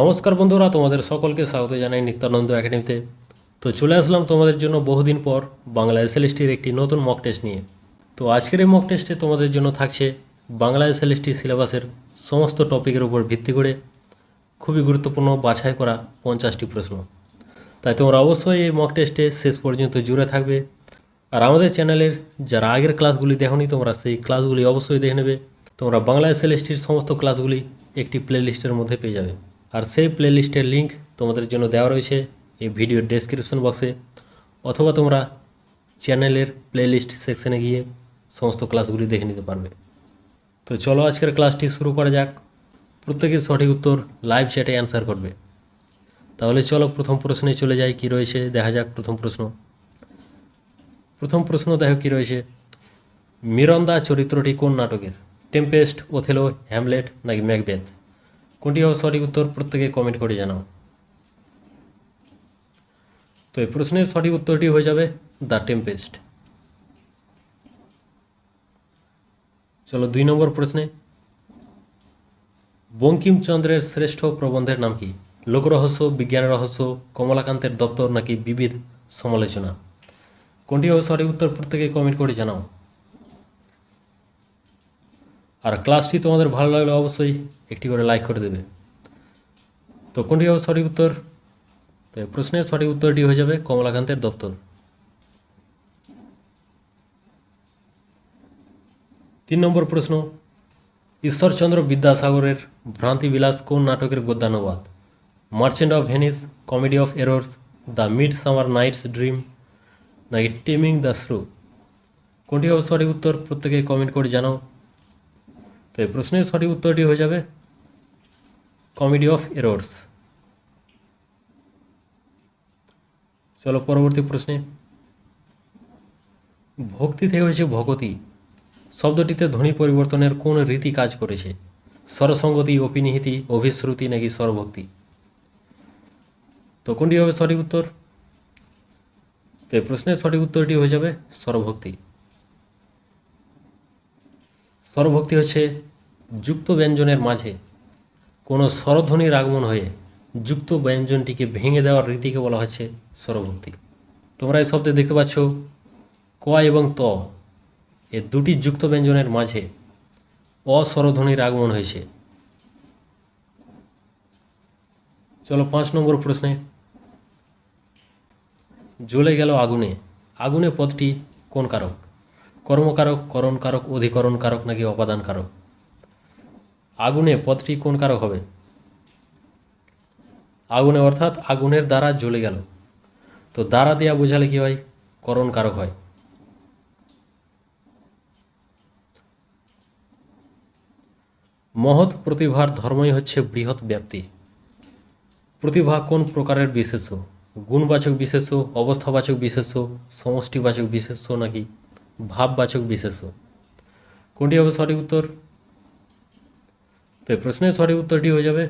নমস্কার বন্ধুরা, তোমাদের সকলকে স্বাগত জানাই নিত্যানন্দ একাডেমিতে। তো চলে আসলাম তোমাদের জন্য বহুদিন পর বাংলা এসএলএসটির একটি নতুন মক টেস্ট নিয়ে। তো আজকের এই মক টেস্টে তোমাদের জন্য থাকছে বাংলা এসএলএসটি সিলেবাসের সমস্ত টপিকের উপর ভিত্তি করে খুবই গুরুত্বপূর্ণ বাছাই করা পঞ্চাশটি প্রশ্ন। তাই তোমরা অবশ্যই এই মক টেস্টে শেষ পর্যন্ত জুড়ে থাকবে। আর আমাদের চ্যানেলের যারা আগের ক্লাসগুলি দেখোনি, তোমরা সেই ক্লাসগুলি অবশ্যই দেখে নেবে। তোমরা বাংলা এসএলএসটির সমস্ত ক্লাসগুলি একটি প্লেলিস্টের মধ্যে পেয়ে যাবে। আর সেই প্লেলিস্টের লিঙ্ক তোমাদের জন্য দেওয়া রয়েছে এই ভিডিওর ডেসক্রিপশন বক্সে অথবা তোমরা চ্যানেলের প্লেলিস্ট সেকশনে গিয়ে সমস্ত ক্লাসগুলি দেখে নিতে পারবে। তো চলো আজকের ক্লাসটি শুরু করা যাক। প্রত্যেকের সঠিক উত্তর লাইভ চ্যাটে অ্যান্সার করবে। তাহলে চলো প্রথম প্রশ্নে চলে যাই, কি রয়েছে? দেখা যাক প্রথম প্রশ্ন। প্রথম প্রশ্ন দেখো, কি রয়েছে? মিরন্দা চরিত্রটি কোন নাটকের? টেম্পেস্ট, ওথেলো, হ্যামলেট নাকি ম্যাকবেথ? কোনটি হবে সঠিক উত্তর প্রত্যেকে কমেন্ট করে জানাও। তো এই প্রশ্নের সঠিক উত্তরটি হয়ে যাবে দ্য টেম্পেস্ট। চলো দুই নম্বর প্রশ্নে। বঙ্কিমচন্দ্রের শ্রেষ্ঠ প্রবন্ধের নাম কি? লোকরহস্য, বিজ্ঞান রহস্য, কমলাকান্তের দপ্তর নাকি বিবিধ সমালোচনা? কোনটি হবে সঠিক উত্তর প্রত্যেকে কমেন্ট করে জানাও। আর ক্লাসটি তোমাদের ভালো লাগলে অবশ্যই একটি করে লাইক করে দেবে। তো কোনটি হবে সঠিক উত্তর? তো প্রশ্নের সঠিক উত্তরটি হয়ে যাবে কমলাকান্তের দপ্তর। তিন নম্বর প্রশ্ন, ঈশ্বরচন্দ্র বিদ্যাসাগরের ভ্রান্তিবিলাস কোন নাটকের গদ্যানুবাদ? Merchant of Venice, comedy of errors, the midsummer night's dream, নাকি টেমিং দ্য শ্রু কোনটি হবে সঠিক উত্তর? প্রত্যেকে কমেন্ট করে জানাও। তো এই প্রশ্নের সঠিক উত্তরটি হয়ে যাবে কমেডি অফ এরর্স চলো পরবর্তী প্রশ্নে। ভক্তি থেকে হয়েছে ভগতি। শব্দটিতে ধ্বনি পরিবর্তনের কোন রীতি কাজ করেছে? স্বরসঙ্গতি, অপিনিহিতি, অভিশ্রুতি নাকি স্বরভক্তি? তো কোনটি হবে সঠিক উত্তর? তো এই প্রশ্নের সঠিক উত্তরটি হয়ে যাবে স্বরভক্তি। স্বরভক্তি হচ্ছে যুক্ত ব্যঞ্জনের মাঝে কোনো স্বরধ্বনির আগমন হয়ে যুক্ত ব্যঞ্জনটিকে ভেঙে দেওয়ার রীতিকে বলা হচ্ছে স্বরভক্তি। তোমরা এই শব্দে দেখতে পাচ্ছ ক এবং ত এ দুটি যুক্ত ব্যঞ্জনের মাঝে অস্বরধ্বনির আগমন হয়েছে। চলো পাঁচ নম্বর প্রশ্নে। জ্বলে গেল আগুনে। আগুনে পদটি কোন কারক? কর্মকারক করণ কারক অধিকরণ কারক নাকি অপাদান কারক আগুনে পদটি কোন কারক হবে? আগুনে অর্থাৎ আগুনের দ্বারা জ্বলে গেল। তো দ্বারা দেওয়া বোঝালে কি হয়? করণ কারক হয়। মহৎ প্রতিভার ধর্মই হচ্ছে বৃহৎ ব্যাপ্তি। প্রতিভা কোন প্রকারের বিশেষ্য? গুণবাচক বিশেষ্য, অবস্থাবাচক বিশেষ্য, সমষ্টিবাচক বিশেষ্য নাকি ভাববাচক বিশেষ্য। কোনটি হবে সঠিক উত্তর? তো এই প্রশ্নের সঠিক উত্তরটি হয়ে যাবে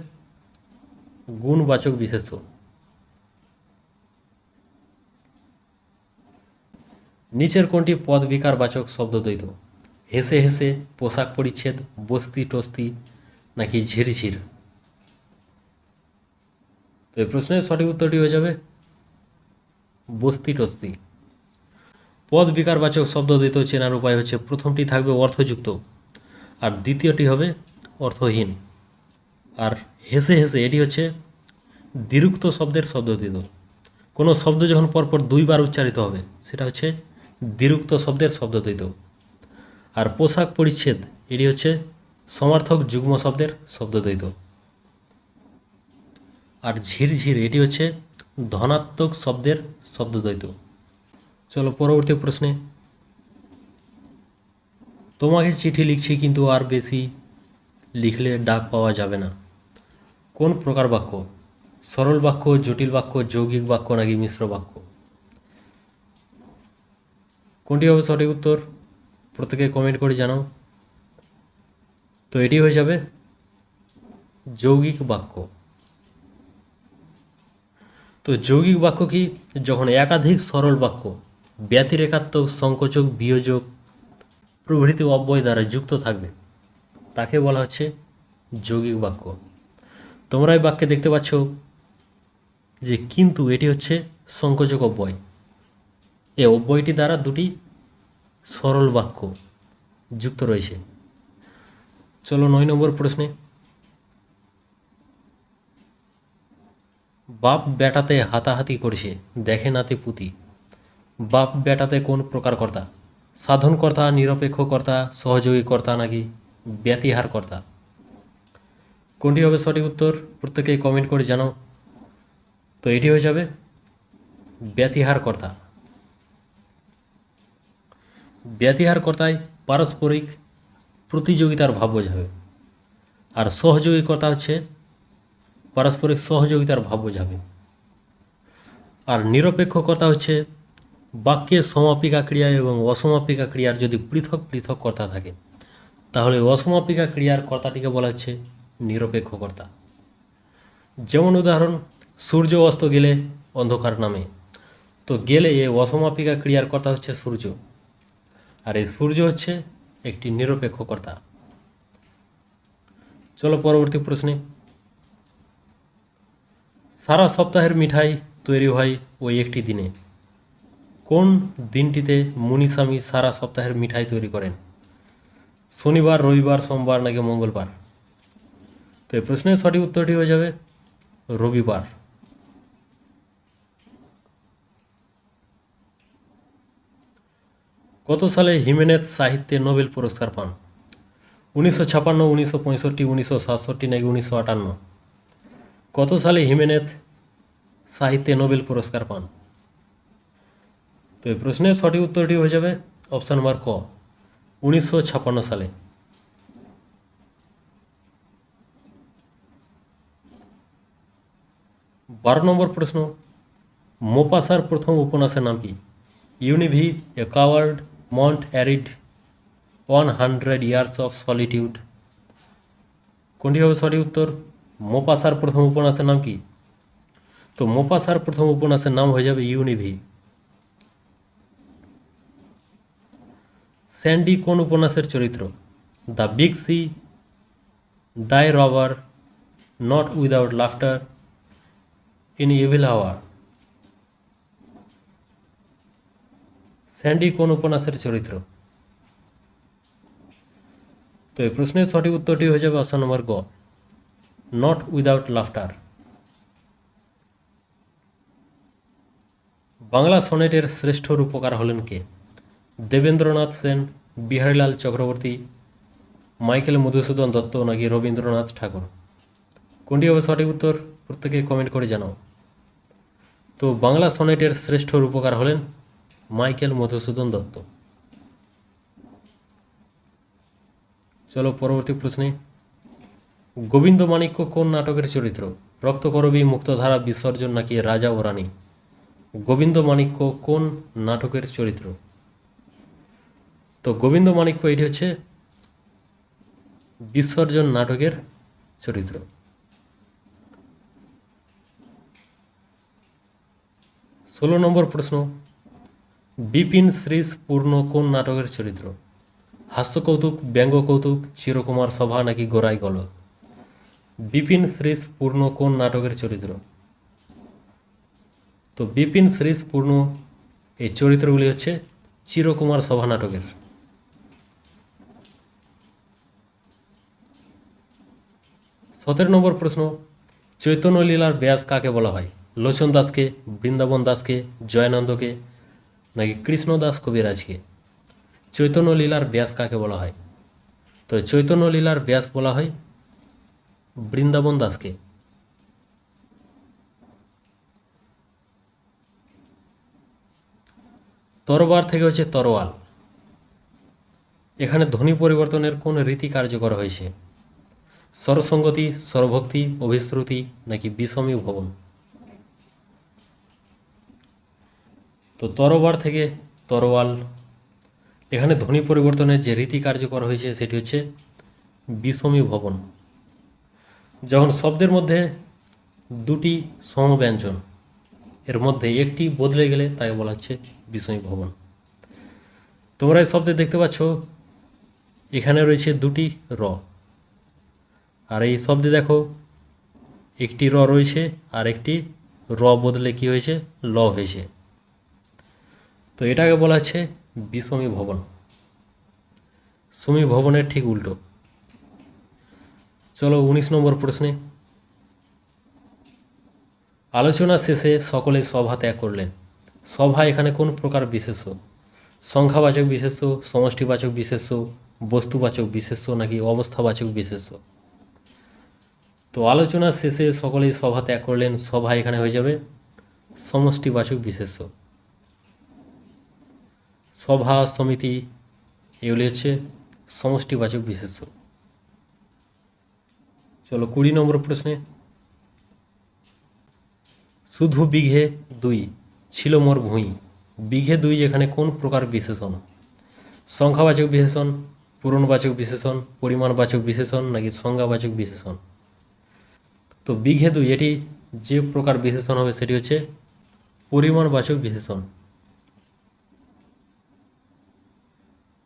গুণবাচক বিশেষ্য। নিচের কোনটি পদ বিকারবাচক শব্দদ্বৈত? হেসে হেসে, পোশাক পরিচ্ছেদ, বস্তি টস্তি, নাকি ঝিরঝির? তো এই প্রশ্নের সঠিক উত্তরটি হয়ে যাবে বস্তি টস্তি। পদ বিকারবাচক শব্দদ্বৈত চেনার উপায় হচ্ছে প্রথমটি থাকবে অর্থযুক্ত, আর দ্বিতীয়টি হবে অর্থহীন। আর হেসে হেসে এটি হচ্ছে দ্বিরুক্ত শব্দের শব্দদ্বৈত কোনো শব্দ যখন পরপর দুইবার উচ্চারিত হবে, সেটা হচ্ছে দ্বিরুক্ত শব্দের শব্দ শব্দদ্বৈত আর পোশাক পরিচ্ছেদ, এটি হচ্ছে সমার্থক যুগ্ম শব্দের শব্দ শব্দদ্বৈত আর ঝিরঝির, এটি হচ্ছে ধনাত্মক শব্দের শব্দদ্বৈত চলো, পরবর্তী প্রশ্নে। তোমাকে চিঠি লিখছি কিন্তু আর বেশি লিখলে ডাক পাওয়া যাবে না। কোন প্রকার বাক্য? সরল বাক্য, জটিল বাক্য, যৌগিক বাক্য নাকি মিশ্র বাক্য? কোনটি হবে সঠিক উত্তর? প্রত্যেকে কমেন্ট করে জানাও। তো এটি হয়ে যাবে যৌগিক বাক্য। তো যৌগিক বাক্য কি? যখন একাধিক সরল বাক্য ব্যতিরেকাত্মক সংকোচক বিয়োজক প্রভৃতি অব্যয় দ্বারা যুক্ত থাকবে। তাকে বলা হচ্ছে যৌগিক বাক্য। তোমরা এই বাক্যে দেখতে পাচ্ছ যে কিন্তু এটি হচ্ছে সংকোচক অব্যয়। এই অব্যয়টি দ্বারা দুটি সরল বাক্য যুক্ত রয়েছে। চলো নয় নম্বর প্রশ্নে। বাপ বেটাতে হাতাহাতি করছে, দেখে নাতে পুঁতি। বাপ বেটাতে কোন প্রকার কর্তা সাধনকর্তা, নিরপেক্ষকর্তা সহযোগী কর্তা নাকি ব্যতিহার কর্তা কোনটি হবে সঠিক উত্তর প্রত্যেকেই কমেন্ট করে জানাও। তো এটি হয়ে যাবে ব্যতিহার কর্তা ব্যতিহার কর্তায় পারস্পরিক প্রতিযোগিতার ভাব বোঝাবে। আর সহযোগী কর্তা হচ্ছে পারস্পরিক সহযোগিতার ভাব বোঝাবে। আর নিরপেক্ষকতা হচ্ছে বাক্যের সমাপিকা ক্রিয়া এবং অসমাপিকা ক্রিয়ার যদি পৃথক পৃথক কর্তা থাকে, তাহলে অসমাপিকা ক্রিয়ার কর্তাটিকে বলা হচ্ছে নিরপেক্ষকর্তা যেমন উদাহরণ, সূর্য অস্ত গেলে অন্ধকার নামে। তো গেলে এ অসমাপিকা ক্রিয়ার কর্তা হচ্ছে সূর্য। আর এই সূর্য হচ্ছে একটি নিরপেক্ষকর্তা চলো পরবর্তী প্রশ্নে। সারা সপ্তাহের মিঠাই তৈরি হয় ওই একটি দিনে। কোন দিনটিতে মুনিস্বামী সারা সপ্তাহের মিঠাই তৈরি করেন? শনিবার, রবিবার, সোমবার নাকি মঙ্গলবার? তো এই প্রশ্নের সঠিক উত্তরটি হয়ে যাবে রবিবার। কত সালে হিমেনেথ সাহিত্যে নোবেল পুরস্কার পান? উনিশশো ছাপান্ন, উনিশশো পঁয়ষট্টি, উনিশশো সাতষট্টি নাকি উনিশশো আটান্ন? কত সালে হিমেনেথ সাহিত্যে নোবেল পুরস্কার পান? তো এই প্রশ্নের সঠিক উত্তরটি হয়ে যাবে অপশান নাম্বার ক উনিশশো ছাপান্ন সালে বারো নম্বর প্রশ্ন মোপাসার প্রথম উপন্যাসের নাম কি ইউনিভি a coward mont arid one hundred years of solitude কোনটি হবে সঠিক উত্তর মোপাসার প্রথম উপন্যাসের নাম কি তো মোপাসার প্রথম উপন্যাসের নাম হয়ে যাবে ইউনিভি স্যান্ডি কোন উপন্যাসের চরিত্র? The big sea, die robber, not without laughter, in evil hour Sandy কোন উপন্যাসের চরিত্র? তো এই প্রশ্নের সঠিক উত্তরটি হয়ে যাবে অপশন নম্বর গ, নট উইদাউট লাফটার। বাংলা সনেটের শ্রেষ্ঠ রূপকার হলেন কে? দেবেন্দ্রনাথ সেন, বিহারীলাল চক্রবর্তী, মাইকেল মধুসূদন দত্ত নাকি রবীন্দ্রনাথ ঠাকুর? কোনটি হবে সঠিক উত্তর? প্রত্যেকে কমেন্ট করে জানাও। তো বাংলা সনেটের শ্রেষ্ঠ রূপকার হলেন মাইকেল মধুসূদন দত্ত। চলো পরবর্তী প্রশ্নে। গোবিন্দ মাণিক্য কোন নাটকের চরিত্র? রক্তকরবী মুক্তধারা, বিসর্জন নাকি রাজা ও রানী? গোবিন্দ মাণিক্য কোন নাটকের চরিত্র? তো গোবিন্দ মাণিক্য, এটি হচ্ছে বিসর্জন নাটকের চরিত্র। ষোলো নম্বর প্রশ্ন, বিপিন শ্রীশ পূর্ণ কোন নাটকের চরিত্র? হাস্য কৌতুক, ব্যঙ্গ কৌতুক, চিরকুমার সভা নাকি গোড়াই গল বিপিন শ্রীশ পূর্ণ কোন নাটকের চরিত্র? তো বিপিন শ্রীশ পূর্ণ এই চরিত্রগুলি হচ্ছে চিরকুমার সভা নাটকের। সতেরো নম্বর প্রশ্ন, চৈতন্য লীলার ব্যাস কাকে বলা হয়? লোচন দাসকে, বৃন্দাবন দাসকে, জয়ানন্দকে, নাকি কৃষ্ণদাস কবিরাজকে? চৈতন্য লীলার ব্যাস কাকে বলা হয়? তো চৈতন্য লীলার ব্যাস বলা হয় বৃন্দাবন দাসকে। তরবার থেকে হচ্ছে তরোয়াল। এখানে ধ্বনি পরিবর্তনের কোন রীতি কার্যকর হয়েছে? স্বরসঙ্গতি স্বরভক্তি অভিশ্রুতি নাকি বিষমী ভবন? তো তরবার থেকে তরোয়াল, এখানে ধ্বনি পরিবর্তনের যে রীতি কার্যকর হয়েছে সেটি হচ্ছে বিষমী ভবন। যখন শব্দের মধ্যে দুটি সমব্যঞ্জন, এর মধ্যে একটি বদলে গেলে তাকে বলা হচ্ছে বিষমী ভবন। তোমরা এই শব্দে দেখতে পাচ্ছ, এখানে রয়েছে দুটি র। আর এই শব্দে দেখো, একটি র রয়েছে আর একটি র বদলে কি হয়েছে? ল হয়েছে। তো এটাকে বলা হচ্ছে বিষমী ভবন। সমী ভবনের ঠিক উল্টো। চলো উনিশ নম্বর প্রশ্নে। আলোচনা শেষে সকলে সভা ত্যাগ করলেন। সভা এখানে কোন প্রকার বিশেষ্য? সংখ্যাবাচক বিশেষ্য, সমষ্টিবাচক বিশেষ্য, বস্তুবাচক বিশেষ্য নাকি অবস্থাবাচক বিশেষ্য? তো আলোচনা শেষে সকলেই সভা ত্যাগ করলেন, সভা এখানে হয়ে যাবে। সমষ্টিবাচক বিশেষ্য। সভা সমিতি এগুলি হচ্ছে সমষ্টিবাচক বিশেষ্য। চলো কুড়ি নম্বর প্রশ্নে। শুধু বিঘে দুই ছিল মোর ভূঁই। বিঘে দুই এখানে কোন প্রকার বিশেষণ? সংখ্যাবাচক বিশেষণ, পূরণবাচক বিশেষণ, পরিমাণবাচক বিশেষণ নাকি সংজ্ঞাবাচক বিশেষণ? তো বিঘে দুই এটি যে প্রকার বিশেষণ হবে সেটি হচ্ছে পরিমাণবাচক বিশেষণ।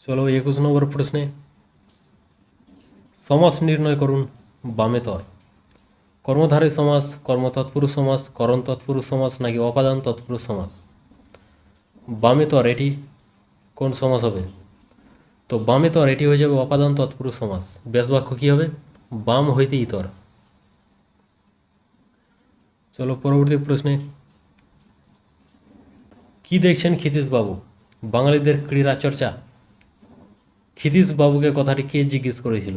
চলো একুশ নম্বর প্রশ্নে, সমাস নির্ণয় করুন বামেতর কর্মধারী সমাস, কর্মতৎপুরুষ সমাস করণ তৎপুরুষ সমাস নাকি অপাদান তৎপুরুষ সমাস বামেতর এটি কোন সমাস হবে? তো বামেতর এটি হয়ে যাবে অপাদান তৎপুরুষ সমাস। ব্যাস বাক্য কী হবে? বাম হইতে ইতর চলো পরবর্তী প্রশ্নে। কি দেখছেন বাবু? বাঙালিদের ক্রীড়া চর্চা। বাবুকে কথাটি কে জিজ্ঞেস করেছিল?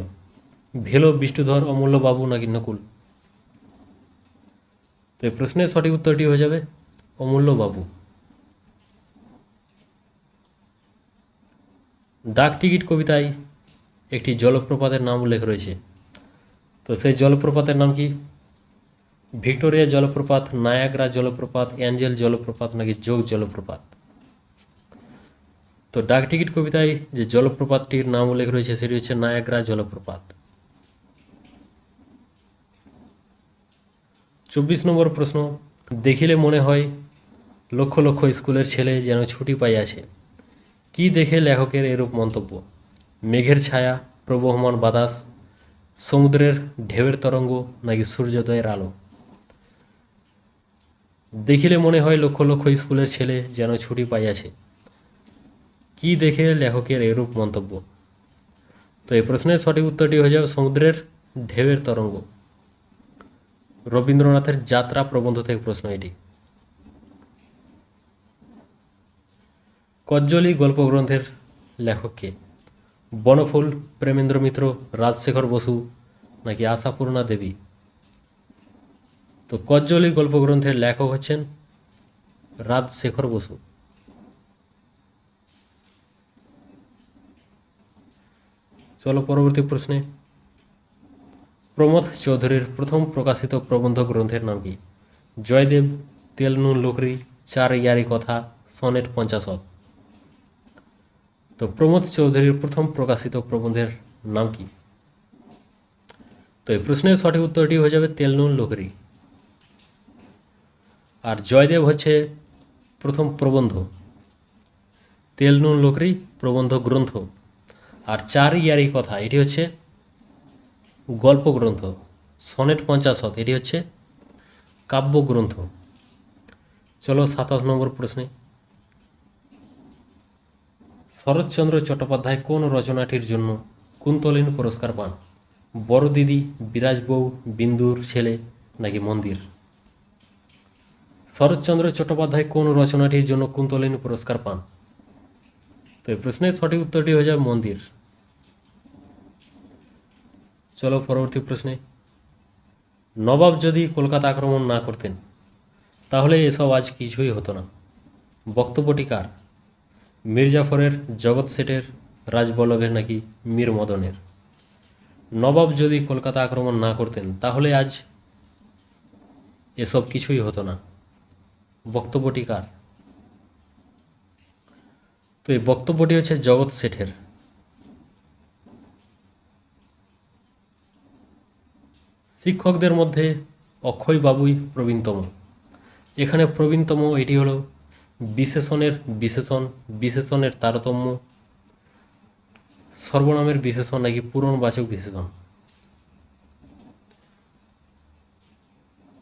ভেলো, বিষ্ণুধর, অমূল্য বাবু নাকি নকুল? তো এই প্রশ্নের সঠিক উত্তরটি হয়ে যাবে অমূল্য বাবু। ডাক টিকিট কবিতায় একটি জলপ্রপাতের নাম উল্লেখ রয়েছে। তো সেই জলপ্রপাতের নাম কি? ভিক্টোরিয়া জলপ্রপাত, নায়াগ্রা জলপ্রপাত, অ্যাঞ্জেল জলপ্রপাত নাকি যোগ জলপ্রপাত? তো ডাক টিকিট কবিতায় যে জলপ্রপাতটির নাম উল্লেখ রয়েছে, সেটি হচ্ছে নায়াগ্রা জলপ্রপাত। চব্বিশ নম্বর প্রশ্ন, দেখিলে মনে হয় লক্ষ লক্ষ স্কুলের ছেলে যেন ছুটি পাইয়াছে। কি দেখে লেখকের এরূপ মন্তব্য? মেঘের ছায়া, প্রবহমান বাতাস, সমুদ্রের ঢেউয়ের তরঙ্গ নাকি সূর্যোদয়ের আলো? দেখিলে মনে হয় লক্ষ লক্ষ স্কুলের ছেলে যেন ছুটি পাইয়াছে। কি দেখে লেখকের এরূপ মন্তব্য? তো এই প্রশ্নের সঠিক উত্তরটি হয়ে যাবে সমুদ্রের ঢেউয়ের তরঙ্গ। রবীন্দ্রনাথের যাত্রা প্রবন্ধ থেকে প্রশ্ন এটি। কজ্জলি গল্পগ্রন্থের লেখককে, বনফুল, প্রেমেন্দ্র মিত্র, রাজশেখর বসু, নাকি আশাপূর্ণা দেবী? তো কজ্জলি গল্পগ্রন্থের লেখক হচ্ছেন রাজশেখর বসু। চলো পরবর্তী প্রশ্নে। প্রমোদ চৌধুরীর প্রথম প্রকাশিত প্রবন্ধ গ্রন্থের নাম কি? জয়দেব তেল নুন লোকরি, চার ইয়ারি কথা, সনেট পঞ্চাশত তো প্রমোদ চৌধুরীর প্রথম প্রকাশিত প্রবন্ধের নাম কি? তো এই প্রশ্নের সঠিক উত্তরটি হয়ে যাবে তেল নুন লোকরি। আর জয়দেব হচ্ছে প্রথম প্রবন্ধ। তেল নুন লোকরি প্রবন্ধ গ্রন্থ। আর চার ইয়ারি কথা, এটি হচ্ছে গল্প গ্রন্থ। সনেট পঞ্চাশত, এটি হচ্ছে কাব্যগ্রন্থ চলো সাতাশ নম্বর প্রশ্নে। শরৎচন্দ্র চট্টোপাধ্যায় কোন রচনাটির জন্য কুন্তলিন পুরস্কার পান? বড় দিদি বিরাজ বউ, বিন্দুর ছেলে নাকি মন্দির? শরৎচন্দ্র চট্টোপাধ্যায় কোন রচনাটির জন্য কুন্তলিন পুরস্কার পান? তো এই প্রশ্নের সঠিক উত্তরটি হয়ে যাবে মন্দির। চলো পরবর্তী প্রশ্নে। নবাব যদি কলকাতা আক্রমণ না করতেন, তাহলে এসব আজ কিছুই হতো না। বক্তব্যটি কার? মির্জাফরের, জগৎ শেঠের, রাজবল্লভের নাকি মীর মদনের নবাব যদি কলকাতা আক্রমণ না করতেন, তাহলে আজ এসব কিছুই হতো না। বক্তব্যটি কার? তো এই বক্তব্যটি হচ্ছে জগৎ শেঠের। শিক্ষকদের মধ্যে অক্ষয় বাবুই প্রবীণতম। এখানে প্রবীণতম এটি হলো বিশেষণের বিশেষণ, বিশেষণের তারতম্য, সর্বনামের বিশেষণ নাকি পূরণবাচক বিশেষণ।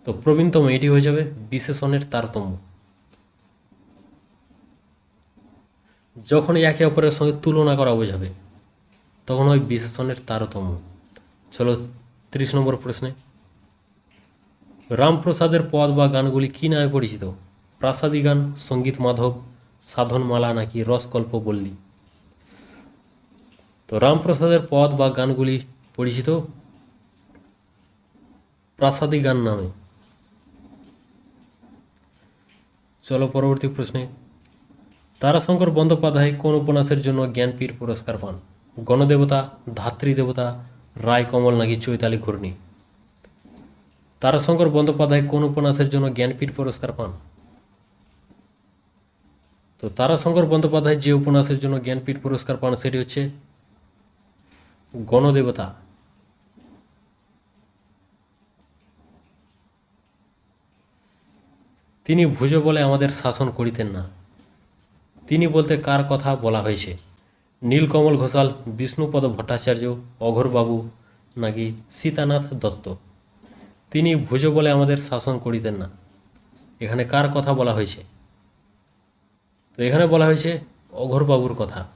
তো প্রবীণতম এটি হয়ে যাবে বিশেষণের তারতম্য। যখন একে অপরের সঙ্গে তুলনা করা বোঝাবে তখন হয় বিশেষণের তারতম্য। চলো ত্রিশ নম্বর প্রশ্নে। রামপ্রসাদের পদ বা গানগুলি কী নামে পরিচিত? প্রাসাদী গান, সংগীত মাধব, সাধনমালা নাকি রসকল্প বললি? তো রামপ্রসাদের পদ বা গানগুলি পরিচিত প্রাসাদী গান নামে। চলো পরবর্তী প্রশ্নে। তারাশঙ্কর বন্দ্যোপাধ্যায় কোন উপন্যাসের জন্য জ্ঞানপীঠ পুরস্কার পান? গণদেবতা, ধাত্রী দেবতা রায় কমল নাকি চৈতালি ঘূর্ণি? তারাশঙ্কর বন্দ্যোপাধ্যায় কোন উপন্যাসের জন্য জ্ঞানপীঠ পুরস্কার পান? তো তারাশঙ্কর বন্দ্যোপাধ্যায় যে উপন্যাসের জন্য জ্ঞানপীঠ পুরস্কার পান সেটি হচ্ছে গণদেবতা। তিনি ভুজ বলে আমাদের শাসন করিতেন না। তিনি বলতে কার কথা বলা হয়েছে? নীলকমল ঘোষাল, বিষ্ণুপদ ভট্টাচার্য, অঘোরবাবু নাকি সীতানাথ দত্ত? তিনি ভুজ বলে আমাদের শাসন করিতেন না। এখানে কার কথা বলা হয়েছে? তো এখানে বলা হয়েছে অঘোরবাবুর কথা।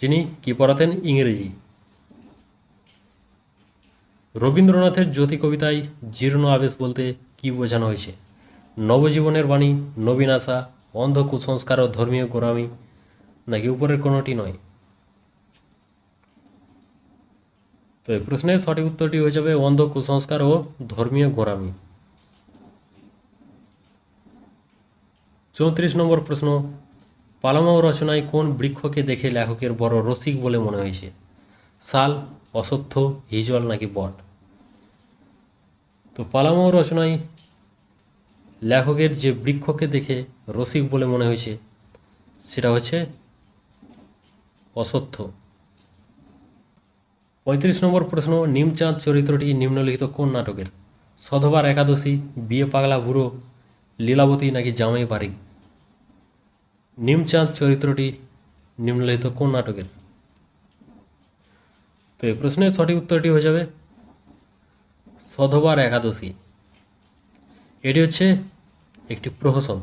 যিনি কি পড়াতেন ইংরেজি। রবীন্দ্রনাথের জ্যোতি কবিতায় জীর্ণ আবেশ বলতে কি বোঝানো হয়েছে? নবজীবনের বাণী, নবীন আশা, অন্ধ কুসংস্কার ও ধর্মীয় গোরামি নাকি উপরের কোনোটি নয়? তো এই প্রশ্নের সঠিক উত্তরটি হয়ে যাবে অন্ধ কুসংস্কার ও ধর্মীয় গোরামি চৌত্রিশ নম্বর প্রশ্ন পালামাও রচনায় কোন বৃক্ষকে দেখে লেখকের বড় রসিক বলে মনে হয়েছে? শাল অসত্য হিজল নাকি বট? তো পালামাও রচনায় লেখকের যে বৃক্ষকে দেখে রসিক বলে মনে হয়েছে, সেটা হচ্ছে অসত্য। পঁয়ত্রিশ নম্বর প্রশ্ন, নিমচাঁদ চরিত্রটি নিম্নলিখিত কোন নাটকের? সধবার একাদশী, বিয়ে পাগলা বুড়ো, লীলাবতী নাকি জামাই বাড়ি? নিমচাঁদ চরিত্রটি নিম্নলিখিত কোন নাটকের? তো এই প্রশ্নের সঠিক উত্তরটি হয়ে যাবে সধবার একাদশী। এটি হচ্ছে একটি প্রহসন।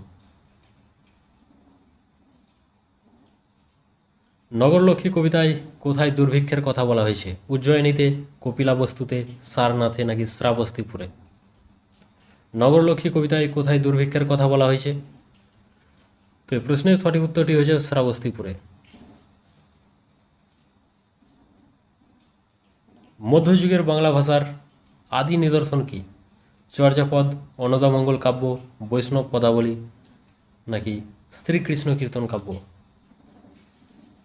নগরলক্ষ্মী কবিতায় কোথায় দুর্ভিক্ষের কথা বলা হয়েছে? উজ্জয়িনীতে, কপিলাবস্তুতে, সারনাথে নাকি শ্রাবস্তিপুরে? নগরলক্ষ্মী কবিতায় কোথায় দুর্ভিক্ষের কথা বলা হয়েছে? তো এই প্রশ্নের সঠিক উত্তরটি হয়েছে শ্রাবস্তিপুরে। মধ্যযুগের বাংলা ভাষার আদি নিদর্শন কি? চর্যাপদ অন্নদামঙ্গল কাব্য, বৈষ্ণব পদাবলী, নাকি শ্রীকৃষ্ণ কীর্তন কাব্য?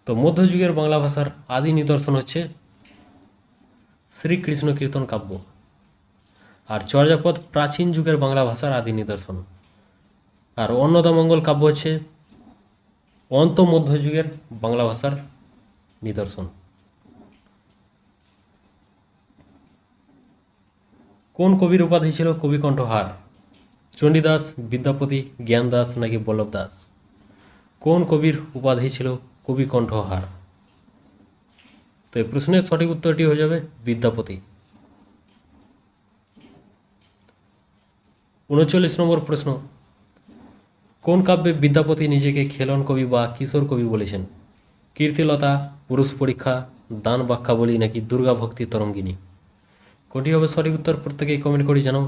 তো মধ্যযুগের বাংলা ভাষার আদি নিদর্শন হচ্ছে শ্রীকৃষ্ণ কীর্তন কাব্য। আর চর্যাপদ প্রাচীন যুগের বাংলা ভাষার আদি নিদর্শন। আর অন্নদামঙ্গল কাব্য হচ্ছে অন্ত মধ্যযুগের বাংলা ভাষার নিদর্শন। কোন কবির উপাধি ছিল কবিকণ্ঠহার চণ্ডীদাস, বিদ্যাপতি, জ্ঞানদাস নাকি বল্লভ দাস কোন কবির উপাধি ছিল কবিকণ্ঠহার তো এই প্রশ্নের সঠিক উত্তরটি হয়ে যাবে বিদ্যাপতি। উনচল্লিশ নম্বর প্রশ্ন। কোন কাব্যে বিদ্যাপতি নিজেকে খেলন কবি বা কিশোর কবি বলেছেন? কীর্তিলতা পুরুষ পরীক্ষা দান বাক্যাবলী নাকি দুর্গা ভক্তি তরঙ্গিনী? কোনটি হবে সঠিক উত্তর প্রত্যেকেই কমেন্ট করে জানাও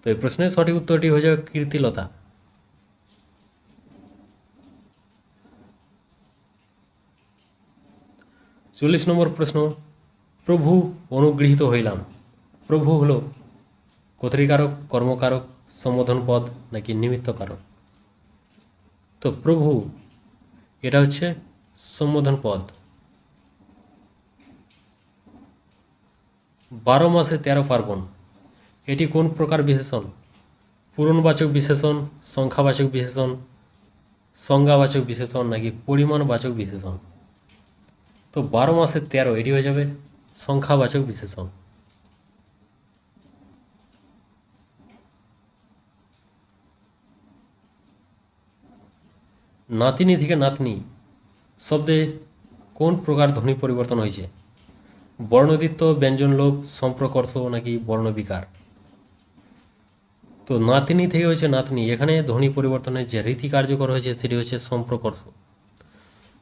তো এই প্রশ্নের সঠিক উত্তরটি হয়ে যাবে কীর্তিলতা চল্লিশ নম্বর প্রশ্ন প্রভু অনুগৃহীত হইলাম প্রভু হলো কর্তৃকারক কর্মকারক সম্বোধন পদ নাকি নিমিত্ত কারক তো প্রভু এটা হচ্ছে সম্বোধন পদ বারো মাসে তেরো পার্বণ। এটি কোন প্রকার বিশেষণ? পূরণবাচক বিশেষণ, সংখ্যাবাচক বিশেষণ, সংজ্ঞাবাচক বিশেষণ নাকি পরিমাণবাচক বিশেষণ? তো বারো মাসে তেরো, এটি হয়ে যাবে সংখ্যাবাচক বিশেষণ। নাতিনি থেকে নাতনি শব্দে কোন প্রকার ধ্বনি পরিবর্তন হয়েছে? বর্ণদিত্য, ব্যঞ্জন লোপ সম্প্রকর্ষ নাকি বর্ণবিকার? তো নাতনি থেকে হচ্ছে নাতনি। এখানে ধ্বনি পরিবর্তনের যে রীতি কার্যকর হয়েছে, সেটি হচ্ছে সম্প্রকর্ষ।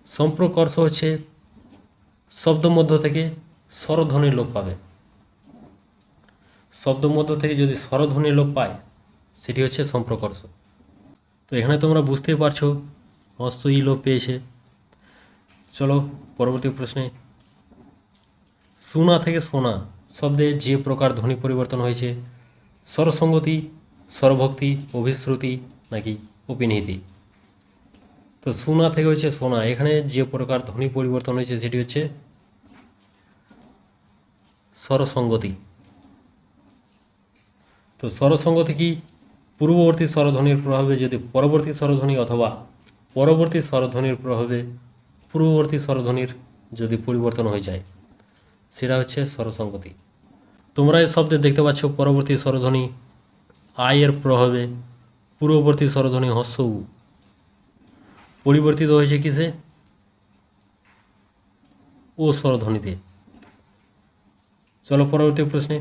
সম্প্রকর্ষ হচ্ছে শব্দ মধ্য থেকে স্বরধ্বনির লোপ পাবে। শব্দ মধ্য থেকে যদি স্বরধ্বনির লোপ পায়, সেটি হচ্ছে সম্প্রকর্ষ। তো এখানে তোমরা বুঝতেই পারছ হস্ত ই লোপ পেয়েছে। চলো, পরবর্তী প্রশ্নে সুনা থেকে সোনা শব্দে যে প্রকার ধ্বনি পরিবর্তন হয়েছে, স্বরসঙ্গতি, স্বরভক্তি, অভিশ্রুতি নাকি অপিনিহিতি তো সুনা থেকে হচ্ছে সোনা, এখানে যে প্রকার ধ্বনি পরিবর্তন হয়েছে সেটি হচ্ছে স্বরসঙ্গতি। তো স্বরসঙ্গতি কি? পূর্ববর্তী স্বরধ্বনির প্রভাবে যদি পরবর্তী স্বরধ্বনি অথবা পরবর্তী স্বরধ্বনির প্রভাবে পূর্ববর্তী স্বরধ্বনির যদি পরিবর্তন হয়ে যায়। সেটা হচ্ছে স্বরসঙ্গতি। তোমরা এই শব্দে দেখতে পাচ্ছ পরবর্তী স্বরধ্বনি আয়ের প্রভাবে, পূর্ববর্তী স্বরধ্বনি হস্য উ। পরিবর্তিত হয়েছে কিসে? ও স্বরধ্বনিতে। চলো পরবর্তী প্রশ্নে।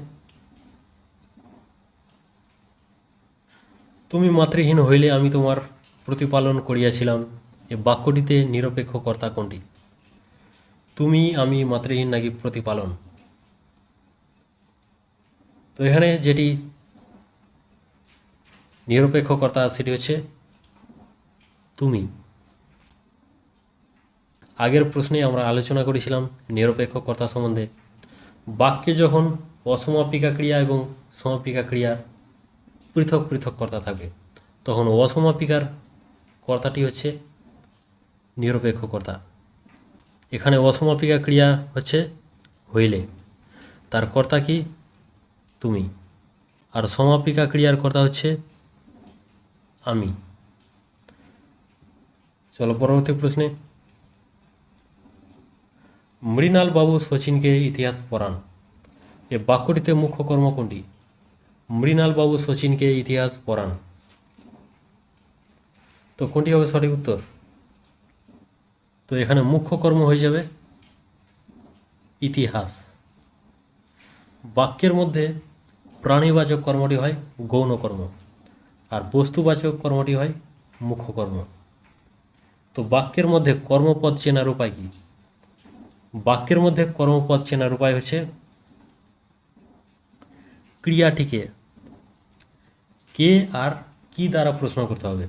তুমি মাতৃহীন হইলে আমি তোমার প্রতিপালন করিয়াছিলাম, এ বাক্যটিতে নিরপেক্ষ কর্তা কোনটি? তুমি, আমি, মাতৃহীন নাকি প্রতিপালন? তো এখানে যেটি নিরপেক্ষ কর্তা সেটি হচ্ছে তুমি। আগের প্রশ্নে আমরা আলোচনা করেছিলাম নিরপেক্ষ কর্তা সম্বন্ধে। বাক্যে যখন অসমাপিকা ক্রিয়া এবং সমাপিকা ক্রিয়া পৃথক পৃথক কর্তা থাকবে তখন অসমাপিকার কর্তাটি হচ্ছে নিরপেক্ষ কর্তা এখানে অসমাপিকা ক্রিয়া হচ্ছে হইলে। তার কর্তা কি? তুমি। আর সমাপিকা ক্রিয়ার কর্তা হচ্ছে আমি। চলো পরবর্তী প্রশ্নে। মৃণাল বাবু শচীনকে ইতিহাস পড়ান। এ বাক্যটিতে মুখ্য কর্ম কোনটি? মৃণাল বাবু শচীনকে ইতিহাস পড়ান। তো কোনটি হবে সঠিক উত্তর? তো এখানে মুখ্য কর্ম হয়ে যাবে ইতিহাস। বাক্যের মধ্যে প্রাণীবাচক কর্মটি হয় গৌণ কর্ম আর বস্তুবাচক কর্মটি হয় মুখ্য কর্ম তো বাক্যের মধ্যে কর্মপদ চেনার উপায় কি? বাক্যের মধ্যে কর্মপদ চেনার উপায় হচ্ছে ক্রিয়াটিকে কে আর কি দ্বারা প্রশ্ন করতে হবে?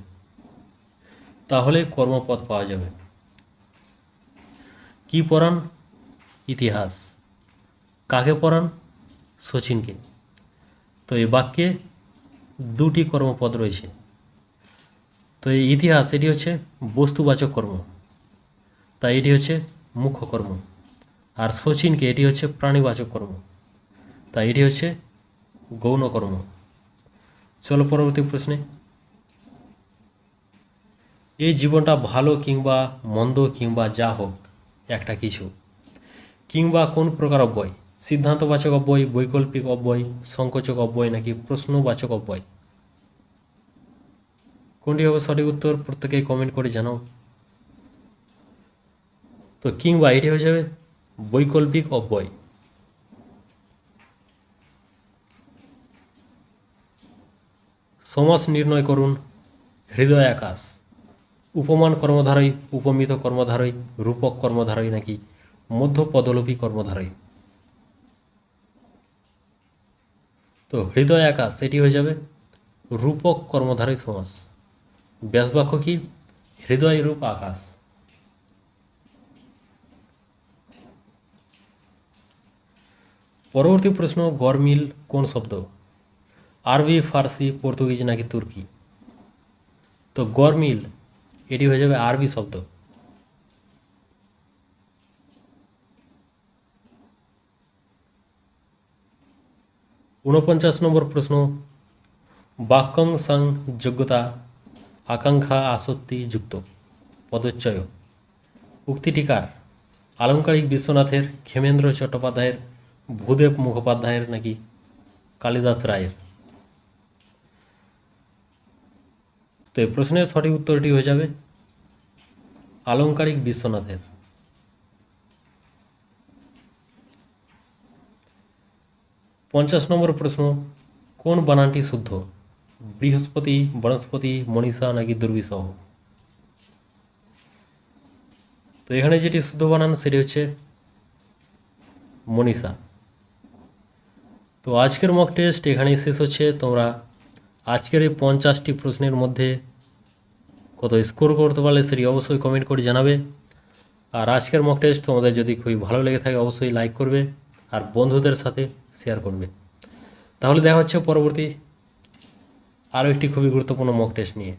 তাহলে কর্মপদ পাওয়া যাবে। কি পড়ান? ইতিহাস। কাকে পড়ান? সচিনকে। তো এই বাক্যে দুটি কর্মপদ রয়েছে। তো এই ইতিহাস, এটি হচ্ছে বস্তুবাচক কর্ম। তাই এটি হচ্ছে মুখ্য কর্ম। আর সচিনকে এটি হচ্ছে প্রাণীবাচক কর্ম। তাই এটি হচ্ছে গৌণ কর্ম। চলো পরবর্তী প্রশ্নে। এই জীবনটা ভালো কিংবা মন্দ কিংবা যা হোক একটা কিছু। কিংবা কোন প্রকার অব্যয়? সিদ্ধান্তবাচক অব্যয়, বৈকল্পিক অব্যয়, সংকোচক অব্যয় নাকি প্রশ্নবাচক অব্যয়? কোনটি হবে সঠিক উত্তর প্রত্যেকেই কমেন্ট করে জানাও। তো কিংবা এটি হয়ে যাবে বৈকল্পিক অব্যয়। সমাস নির্ণয় করুন, হৃদয় আকাশ। উপমান কর্মধারই, উপমিত কর্মধারই, রূপক কর্মধারই নাকি মধ্য পদলোপী কর্মধারই? তো হৃদয় আকাশ সেটি হয়ে যাবে রূপক কর্মধারই সমাস। ব্যাসবাক্য কি? হৃদয় রূপ আকাশ। পরবর্তী প্রশ্ন, গরমিল কোন শব্দ? আরবি, ফার্সি, পর্তুগিজ নাকি তুর্কি? তো গরমিল এটি হয়ে যাবে আরবি শব্দ। ঊনপঞ্চাশ নম্বর প্রশ্ন, বাক্যং সাং যোগ্যতা, আকাঙ্ক্ষা আসক্তি যুক্ত পদচ্চয় উক্তিটিকার আলংকারিক বিশ্বনাথের, ক্ষেমেন্দ্র চট্টোপাধ্যায়ের, ভূদেব মুখোপাধ্যায়ের নাকি কালিদাস রায়ের? তো এই প্রশ্নের সঠিক উত্তরটি হয়ে যাবে আলংকারিক বিশ্বনাথের। পঞ্চাশ নম্বর প্রশ্ন, কোন বানানটি শুদ্ধ? বৃহস্পতি, বনস্পতি, মনীষা নাকি দুর্বিসহ তো এখানে যেটি শুদ্ধ বানান সেটি হচ্ছে মনীষা। তো আজকের মক টেস্ট এখানেই শেষ হচ্ছে, তোমরা আজকের এই পঞ্চাশটি প্রশ্নের মধ্যে কত স্কোর করতে পারলে সেটি অবশ্যই কমেন্ট করে জানাবে। আর আজকের মক টেস্ট তোমাদের যদি খুবই ভালো লেগে থাকে, অবশ্যই লাইক করবে আর বন্ধুদের সাথে শেয়ার করবে। তাহলে দেখা হচ্ছে পরবর্তী আরও একটি খুবই গুরুত্বপূর্ণ মক টেস্ট নিয়ে।